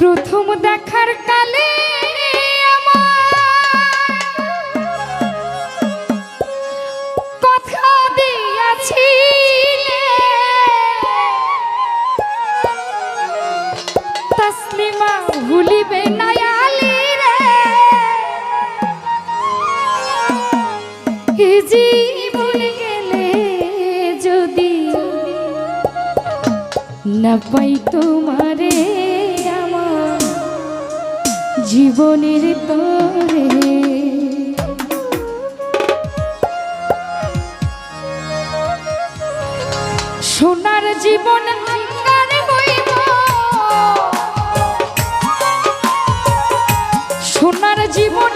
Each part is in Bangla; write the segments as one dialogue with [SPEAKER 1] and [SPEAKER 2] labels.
[SPEAKER 1] প্রথম দেখার কালে কথা দিয়াছি তসলিমা ভুলিবে গেলে যদি না পাই তোমারে। জীবনের তরে। সোনার জীবন সোনার জীবন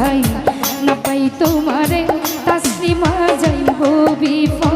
[SPEAKER 1] ভাই না পাই তোমারে তাসলিমা যাইব বিপদ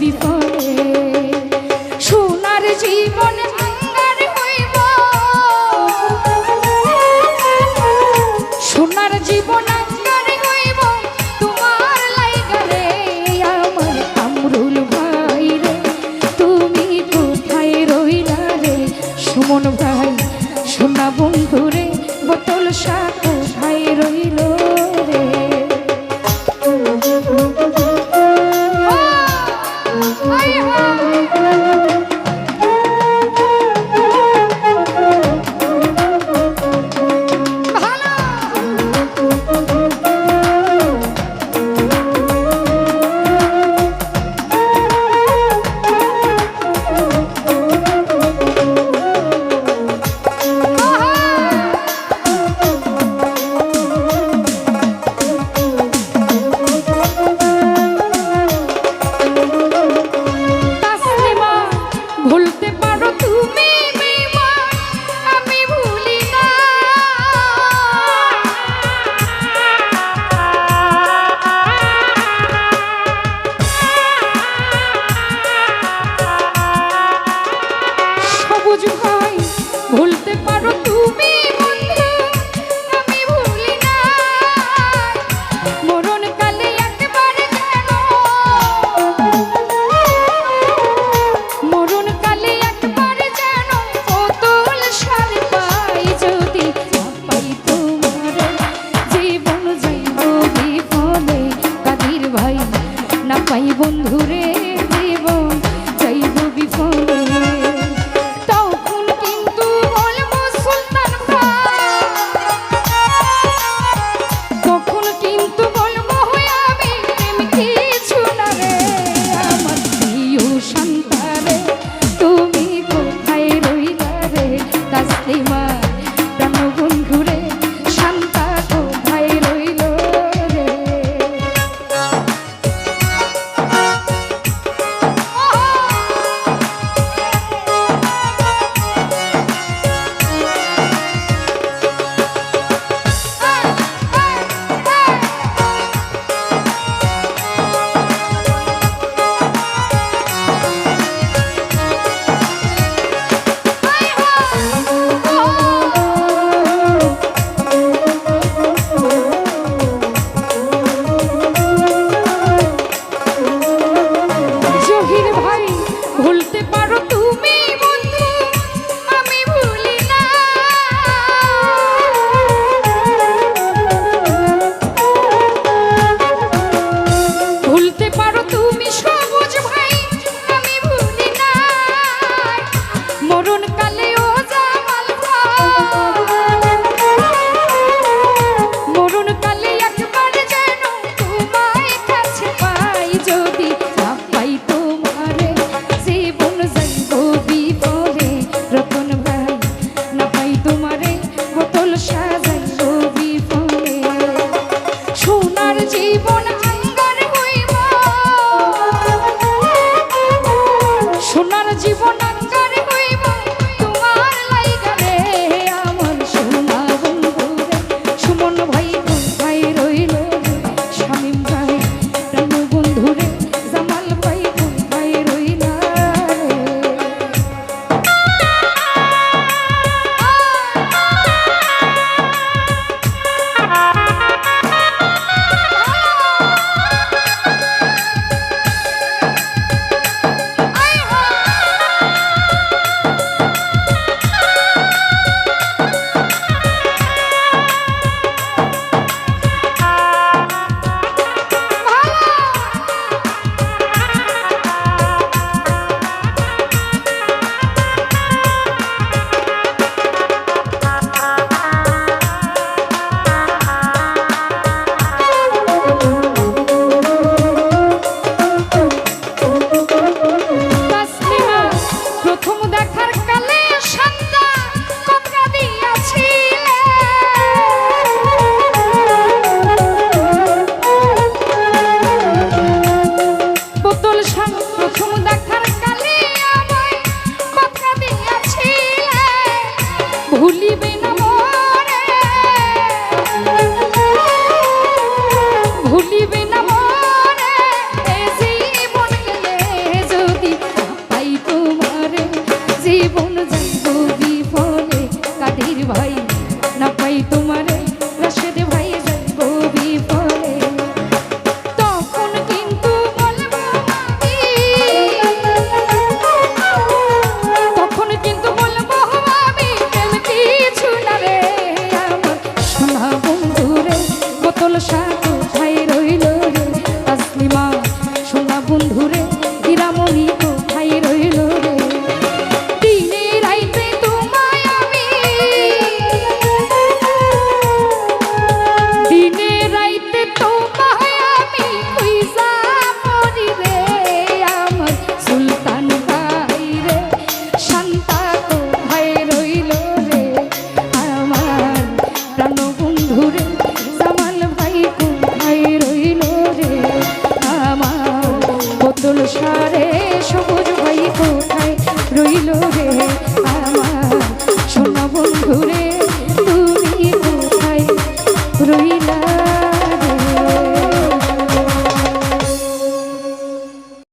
[SPEAKER 1] বিপদে সোনার জীবন সোনার জীবন তোমার লাইগারে আমার তুমি কোথায় রইলা রে, সুমন ভাই? সোনা বন্ধু রে বোতল সাথে